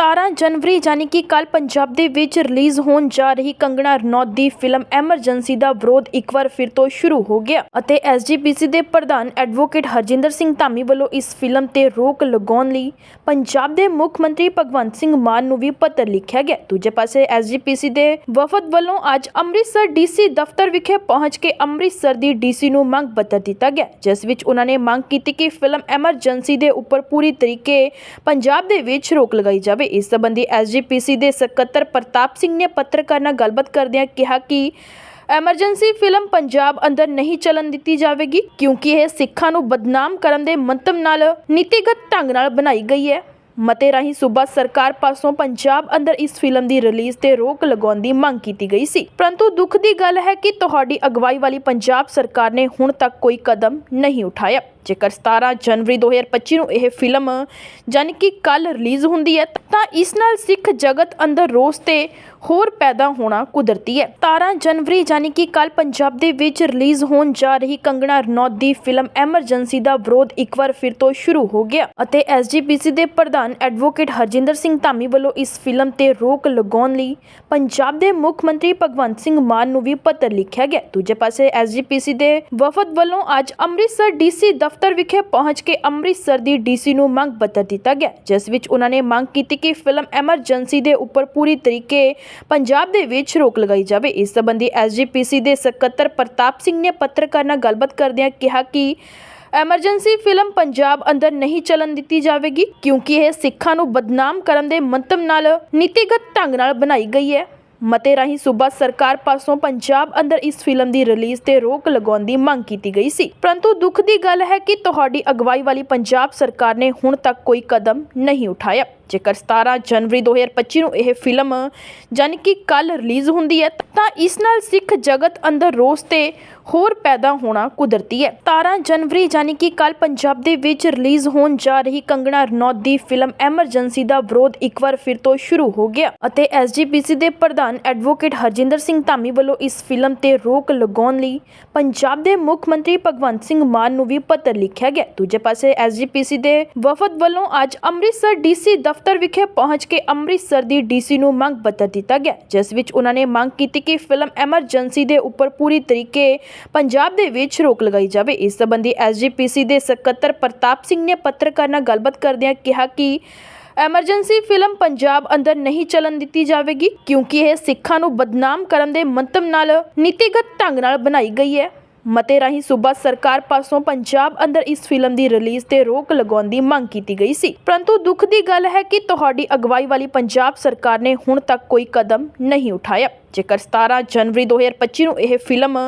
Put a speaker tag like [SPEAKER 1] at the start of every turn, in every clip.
[SPEAKER 1] 17 ਜਨਵਰੀ ਯਾਨੀ ਕਿ ਕੱਲ ਪੰਜਾਬ ਦੇ ਵਿੱਚ ਰਿਲੀਜ਼ ਹੋਣ ਜਾ ਰਹੀ ਕੰਗਣਾ ਰਣੌਤ ਦੀ ਫਿਲਮ ਐਮਰਜੈਂਸੀ ਦਾ ਵਿਰੋਧ ਇੱਕ ਵਾਰ ਫਿਰ ਤੋਂ ਸ਼ੁਰੂ ਹੋ ਗਿਆ ਅਤੇ ਐਸਜੀਪੀਸੀ ਦੇ ਪ੍ਰਧਾਨ ਐਡਵੋਕੇਟ ਹਰਜਿੰਦਰ ਸਿੰਘ ਧਾਮੀ ਵੱਲੋਂ ਇਸ ਫਿਲਮ ਤੇ ਰੋਕ ਲਗਾਉਣ ਲਈ ਪੰਜਾਬ ਦੇ ਮੁੱਖ ਮੰਤਰੀ ਭਗਵੰਤ ਸਿੰਘ ਮਾਨ ਨੂੰ ਵੀ ਪੱਤਰ ਲਿਖਿਆ ਗਿਆ। ਦੂਜੇ ਪਾਸੇ ਐਸਜੀਪੀਸੀ ਦੇ ਵਫਦ ਵੱਲੋਂ ਅੱਜ ਅੰਮ੍ਰਿਤਸਰ ਡੀਸੀ ਦਫ਼ਤਰ ਵਿਖੇ ਪਹੁੰਚ ਕੇ ਅੰਮ੍ਰਿਤਸਰ ਦੀ ਡੀਸੀ ਨੂੰ ਮੰਗ ਪੱਤਰ ਦਿੱਤਾ ਗਿਆ, ਜਿਸ ਵਿੱਚ ਉਹਨਾਂ ਨੇ ਮੰਗ ਕੀਤੀ ਕਿ ਫਿਲਮ ਐਮਰਜੈਂਸੀ ਦੇ ਉੱਪਰ ਪੂਰੀ ਤਰੀਕੇ ਪੰਜਾਬ ਦੇ ਵਿੱਚ ਰੋਕ ਲਗਾਈ ਜਾਵੇ। ਇਸ ਸੰਬੰਧੀ ਐਸਜੀਪੀਸੀ ਦੇ ਸਕੱਤਰ ਪ੍ਰਤਾਪ ਸਿੰਘ ਨੇ ਪੱਤਰਕਾਰ ਨਾਲ ਗੱਲਬਾਤ ਕਰਦਿਆਂ ਕਿਹਾ ਕਿ ਐਮਰਜੈਂਸੀ ਫਿਲਮ ਪੰਜਾਬ ਅੰਦਰ ਨਹੀਂ ਚੱਲਣ ਦਿੱਤੀ ਜਾਵੇਗੀ ਕਿਉਂਕਿ ਇਹ ਸਿੱਖਾਂ ਨੂੰ ਬਦਨਾਮ ਕਰਨ ਦੇ ਮੰਤਵ ਨਾਲ ਨੀਤੀਗਤ ਢੰਗ ਨਾਲ ਬਣਾਈ ਗਈ ਹੈ। ਮਤੇ ਰਾਹੀਂ ਸੂਬਾ ਸਰਕਾਰ ਪਾਸੋਂ ਪੰਜਾਬ ਅੰਦਰ ਇਸ ਫਿਲਮ ਦੀ ਰਿਲੀਜ਼ ਤੇ ਰੋਕ ਲਗਾਉਣ ਦੀ ਮੰਗ ਕੀਤੀ ਗਈ ਸੀ। ਪਰੰਤੂ ਦੁੱਖ ਦੀ ਗੱਲ ਹੈ ਕਿ ਤੁਹਾਡੀ ਅਗਵਾਈ ਵਾਲੀ ਪੰਜਾਬ ਸਰਕਾਰ ਨੇ ਹੁਣ ਤੱਕ ਕੋਈ ਕਦਮ ਨਹੀਂ ਉਠਾਇਆ। ਜੇਕਰ 17 ਜਨਵਰੀ 2025 ਨੂੰ ਇਹ ਫਿਲਮ ਜਾਣੀ ਕਿ ਕੱਲ ਰਿਲੀਜ਼ ਹੁੰਦੀ ਹੈ, ਤਾਂ ਇਸ ਨਾਲ ਸਿੱਖ ਜਗਤ ਅੰਦਰ ਰੋਸ ਤੇ ਹੋਰ ਪੈਦਾ ਹੋਣਾ ਕੁਦਰਤੀ ਹੈ। 17 ਜਨਵਰੀ ਜਾਣੀ ਕਿ ਕੱਲ ਪੰਜਾਬ ਦੇ ਵਿੱਚ ਰਿਲੀਜ਼ ਹੋਣ ਜਾ ਰਹੀ ਕੰਗਣਾ ਰਣੌਤ ਦੀ ਫਿਲਮ ਐਮਰਜੈਂਸੀ ਦਾ ਵਿਰੋਧ ਇੱਕ ਵਾਰ ਫਿਰ ਤੋਂ ਸ਼ੁਰੂ ਹੋ ਗਿਆ ਅਤੇ ਐਸਜੀਪੀਸੀ ਦੇ ਪ੍ਰਧਾਨ ਐਡਵੋਕੇਟ ਹਰਜਿੰਦਰ ਸਿੰਘ ਧਾਮੀ ਵੱਲੋਂ ਇਸ ਫਿਲਮ ਤੇ ਰੋਕ ਲਗਾਉਣ ਲਈ ਪੰਜਾਬ ਦੇ ਮੁੱਖ ਮੰਤਰੀ ਭਗਵੰਤ ਸਿੰਘ ਮਾਨ ਨੂੰ ਵੀ ਪੱਤਰ ਲਿਖਿਆ ਗਿਆ। ਦੂਜੇ ਪਾਸੇ ਐਸਜੀਪੀਸੀ ਦੇ ਵਫਦ ਵੱਲੋਂ ਅੱਜ ਅੰਮ੍ਰਿਤਸਰ ਡੀਸੀ ਦਫ਼ਤਰ ਵਿਖੇ ਪਹੁੰਚ ਕੇ ਅੰਮ੍ਰਿਤਸਰ ਦੀ ਡੀਸੀ ਨੂੰ ਮੰਗ ਪੱਤਰ ਦਿੱਤਾ ਗਿਆ, ਜਿਸ ਵਿੱਚ ਉਹਨਾਂ ਨੇ ਮੰਗ ਕੀਤੀ ਕਿ ਫਿਲਮ ਐਮਰਜੈਂਸੀ ਦੇ ਉੱਪਰ ਪੂਰੀ ਤਰੀਕੇ ਪੰਜਾਬ ਦੇ ਵਿੱਚ ਰੋਕ ਲਗਾਈ ਜਾਵੇ। ਇਸ ਸੰਬੰਧੀ ਐਸਜੀਪੀਸੀ ਦੇ ਸਕੱਤਰ ਪ੍ਰਤਾਪ ਸਿੰਘ ਨੇ ਪੱਤਰਕਾਰ ਨਾਲ ਗੱਲਬਾਤ ਕਰਦਿਆਂ ਕਿਹਾ ਕਿ ਐਮਰਜੈਂਸੀ ਫਿਲਮ ਪੰਜਾਬ ਅੰਦਰ ਨਹੀਂ ਚੱਲਣ ਦਿੱਤੀ ਜਾਵੇਗੀ, ਕਿਉਂਕਿ ਇਹ ਸਿੱਖਾਂ ਨੂੰ ਬਦਨਾਮ ਕਰਨ ਦੇ ਮੰਤਵ ਨਾਲ ਨੀਤੀਗਤ ਢੰਗ ਨਾਲ ਬਣਾਈ ਗਈ ਹੈ। ਮਤੇ ਰਾਹੀਂ ਸੂਬਾ ਸਰਕਾਰ ਪਾਸੋਂ ਪੰਜਾਬ ਅੰਦਰ ਇਸ ਫਿਲਮ ਦੀ ਰਿਲੀਜ਼ ਤੇ ਰੋਕ ਲਗਾਉਣ ਦੀ ਮੰਗ ਕੀਤੀ ਗਈ ਸੀ। ਪਰੰਤੂ ਦੁੱਖ ਦੀ ਗੱਲ ਹੈ ਕਿ ਤੁਹਾਡੀ ਅਗਵਾਈ ਵਾਲੀ ਪੰਜਾਬ ਸਰਕਾਰ ਨੇ ਹੁਣ ਤੱਕ ਕੋਈ ਕਦਮ ਨਹੀਂ ਉਠਾਇਆ। ਜੇਕਰ 17 ਜਨਵਰੀ 2025 ਨੂੰ ਇਹ ਫਿਲਮ ਜਾਣੀ ਕਿ ਕੱਲ ਰਿਲੀਜ਼ ਹੁੰਦੀ ਹੈ, ਤਾਂ ਇਸ ਨਾਲ ਸਿੱਖ ਜਗਤ ਅੰਦਰ ਰੋਸ ਤੇ ਹੋਰ ਪੈਦਾ ਹੋਣਾ ਕੁਦਰਤੀ ਹੈ। 17 ਜਨਵਰੀ ਜਾਣੀ ਕਿ ਕੱਲ ਪੰਜਾਬ ਦੇ ਵਿੱਚ ਰਿਲੀਜ਼ ਹੋਣ ਜਾ ਰਹੀ ਕੰਗਣਾ ਰਣੌਤ ਦੀ ਫਿਲਮ ਐਮਰਜੈਂਸੀ ਦਾ ਵਿਰੋਧ ਇੱਕ ਵਾਰ ਫਿਰ ਤੋਂ ਸ਼ੁਰੂ ਹੋ ਗਿਆ ਅਤੇ ਐਸਜੀਪੀਸੀ ਦੇ ਪ੍ਰਧਾਨ ਐਡਵੋਕੇਟ ਹਰਜਿੰਦਰ ਸਿੰਘ ਧਾਮੀ ਵੱਲੋਂ ਇਸ ਫਿਲਮ ਤੇ ਰੋਕ ਲਗਾਉਣ ਲਈ ਪੰਜਾਬ ਦੇ ਮੁੱਖ ਮੰਤਰੀ ਭਗਵੰਤ ਸਿੰਘ ਮਾਨ ਨੂੰ ਵੀ ਪੱਤਰ ਲਿਖਿਆ ਗਿਆ। ਦੂਜੇ ਪਾਸੇ ਐਸਜੀਪੀਸੀ ਦੇ ਵਫਦ ਵੱਲੋਂ ਅੱਜ ਅੰਮ੍ਰਿਤਸਰ ਡੀਸੀ ਦਫ਼ਤਰ ਵਿਖੇ ਪਹੁੰਚ ਕੇ ਅੰਮ੍ਰਿਤਸਰ ਦੀ ਡੀਸੀ ਨੂੰ ਮੰਗ ਪੱਤਰ ਦਿੱਤਾ ਗਿਆ, ਜਿਸ ਵਿੱਚ ਉਹਨਾਂ ਨੇ ਮੰਗ ਕੀਤੀ ਕਿ ਫਿਲਮ ਐਮਰਜੈਂਸੀ ਦੇ ਉੱਪਰ ਪੂਰੀ ਤਰੀਕੇ ਪੰਜਾਬ ਦੇ ਵਿੱਚ ਰੋਕ ਲਗਾਈ ਜਾਵੇ। ਇਸ ਸੰਬੰਧੀ ਐਸਜੀਪੀਸੀ ਦੇ ਸਕੱਤਰ ਪ੍ਰਤਾਪ ਸਿੰਘ ਨੇ ਪੱਤਰਕਾਰ ਨਾਲ ਗੱਲਬਾਤ ਕਰਦਿਆਂ ਕਿਹਾ ਕਿ ਐਮਰਜੈਂਸੀ ਫਿਲਮ ਪੰਜਾਬ ਅੰਦਰ ਨਹੀਂ ਚੱਲਣ ਦਿੱਤੀ ਜਾਵੇਗੀ, ਕਿਉਂਕਿ ਇਹ ਸਿੱਖਾਂ ਨੂੰ ਬਦਨਾਮ ਕਰਨ ਦੇ ਮੰਤਵ ਨਾਲ ਨੀਤੀਗਤ ਢੰਗ ਨਾਲ ਬਣਾਈ ਗਈ ਹੈ। ਮਤੇ ਰਾਹੀਂ ਸੂਬਾ ਸਰਕਾਰ ਪਾਸੋਂ ਪੰਜਾਬ ਅੰਦਰ ਇਸ ਫਿਲਮ ਦੀ ਰਿਲੀਜ਼ ਤੇ ਰੋਕ ਲਗਾਉਣ ਦੀ ਮੰਗ ਕੀਤੀ ਗਈ ਸੀ। ਪਰੰਤੂ ਦੁੱਖ ਦੀ ਗੱਲ ਹੈ ਕਿ ਤੁਹਾਡੀ ਅਗਵਾਈ ਵਾਲੀ ਪੰਜਾਬ ਸਰਕਾਰ ਨੇ ਹੁਣ ਤੱਕ ਕੋਈ ਕਦਮ ਨਹੀਂ ਉਠਾਇਆ। ਜੇਕਰ 17 ਜਨਵਰੀ 2025 ਨੂੰ ਇਹ ਫਿਲਮ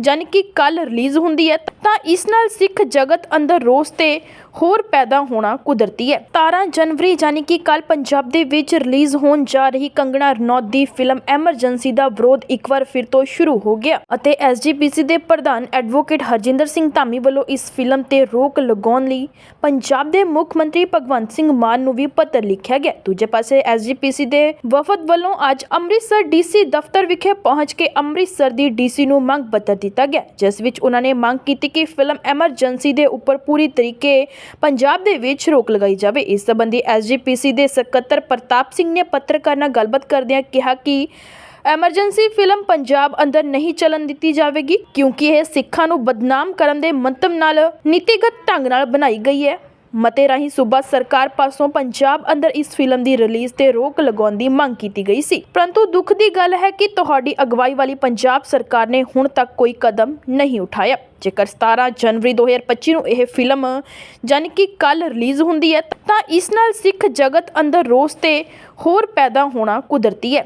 [SPEAKER 1] ਜਾਣੀ ਕਿ ਕੱਲ ਰਿਲੀਜ਼ ਹੁੰਦੀ ਹੈ, ਤਾਂ ਇਸ ਨਾਲ ਸਿੱਖ ਜਗਤ ਅੰਦਰ ਰੋਸ ਤੇ ਹੋਰ ਪੈਦਾ ਹੋਣਾ ਕੁਦਰਤੀ ਹੈ। 17 ਜਨਵਰੀ ਜਾਣੀ ਕਿ ਕੱਲ ਪੰਜਾਬ ਦੇ ਵਿੱਚ ਰਿਲੀਜ਼ ਹੋਣ ਜਾ ਰਹੀ ਕੰਗਣਾ ਰਣੌਤ ਦੀ ਫਿਲਮ ਐਮਰਜੈਂਸੀ ਦਾ ਵਿਰੋਧ ਇੱਕ ਵਾਰ ਫਿਰ ਤੋਂ ਸ਼ੁਰੂ ਹੋ ਗਿਆ ਅਤੇ ਐਸਜੀਪੀਸੀ ਦੇ ਪ੍ਰਧਾਨ ਐਡਵੋਕੇਟ ਹਰਜਿੰਦਰ ਸਿੰਘ ਧਾਮੀ ਵੱਲੋਂ ਇਸ ਫਿਲਮ ਤੇ ਰੋਕ ਲਗਾਉਣ ਲਈ ਪੰਜਾਬ ਦੇ ਮੁੱਖ ਮੰਤਰੀ ਭਗਵੰਤ ਸਿੰਘ ਮਾਨ ਨੂੰ ਵੀ ਪੱਤਰ ਲਿਖਿਆ ਗਿਆ। ਦੂਜੇ ਪਾਸੇ ਐਸਜੀਪੀਸੀ ਦੇ ਵਫਦ ਵੱਲੋਂ ਅੱਜ ਅੰਮ੍ਰਿਤਸਰ ਡੀਸੀ ਦਫ਼ਤਰ ਵਿਖੇ ਪਹੁੰਚ ਕੇ ਅੰਮ੍ਰਿਤਸਰ ਦੀ ਡੀਸੀ ਨੂੰ ਮੰਗ ਪੱਤਰ ਦਿੱਤਾ ਗਿਆ, ਜਿਸ ਵਿੱਚ ਉਹਨਾਂ ਨੇ ਮੰਗ ਕੀਤੀ ਕਿ ਫਿਲਮ ਐਮਰਜੈਂਸੀ ਦੇ ਉੱਪਰ ਪੂਰੀ ਤਰੀਕੇ ਪੰਜਾਬ ਦੇ ਵਿੱਚ ਰੋਕ ਲਗਾਈ ਜਾਵੇ। ਇਸ ਸੰਬੰਧੀ ਐਸਜੀਪੀਸੀ ਦੇ ਸਕੱਤਰ ਪ੍ਰਤਾਪ ਸਿੰਘ ਨੇ ਪੱਤਰਕਾਰ ਨਾਲ ਗੱਲਬਾਤ ਕਰਦਿਆਂ ਕਿਹਾ ਕਿ ਐਮਰਜੈਂਸੀ ਫਿਲਮ ਪੰਜਾਬ ਅੰਦਰ ਨਹੀਂ ਚੱਲਣ ਦਿੱਤੀ ਜਾਵੇਗੀ, ਕਿਉਂਕਿ ਇਹ ਸਿੱਖਾਂ ਨੂੰ ਬਦਨਾਮ ਕਰਨ ਦੇ ਮੰਤਵ ਨਾਲ ਨੀਤੀਗਤ ਢੰਗ ਨਾਲ ਬਣਾਈ ਗਈ ਹੈ। ਮਤੇ ਰਾਹੀਂ ਸੂਬਾ ਸਰਕਾਰ ਪਾਸੋਂ ਪੰਜਾਬ ਅੰਦਰ ਇਸ ਫਿਲਮ ਦੀ ਰਿਲੀਜ਼ ਤੇ ਰੋਕ ਲਗਾਉਣ ਦੀ ਮੰਗ ਕੀਤੀ ਗਈ ਸੀ। ਪਰੰਤੂ ਦੁੱਖ ਦੀ ਗੱਲ ਹੈ ਕਿ ਤੁਹਾਡੀ ਅਗਵਾਈ ਵਾਲੀ ਪੰਜਾਬ ਸਰਕਾਰ ਨੇ ਹੁਣ ਤੱਕ ਕੋਈ ਕਦਮ ਨਹੀਂ ਉਠਾਇਆ। ਜੇਕਰ 17 ਜਨਵਰੀ 2025 ਨੂੰ ਇਹ ਫਿਲਮ ਜਾਣੀ ਕਿ ਕੱਲ ਰਿਲੀਜ਼ ਹੁੰਦੀ ਹੈ, ਤਾਂ ਇਸ ਨਾਲ ਸਿੱਖ ਜਗਤ ਅੰਦਰ ਰੋਸ ਤੇ ਹੋਰ ਪੈਦਾ ਹੋਣਾ ਕੁਦਰਤੀ ਹੈ।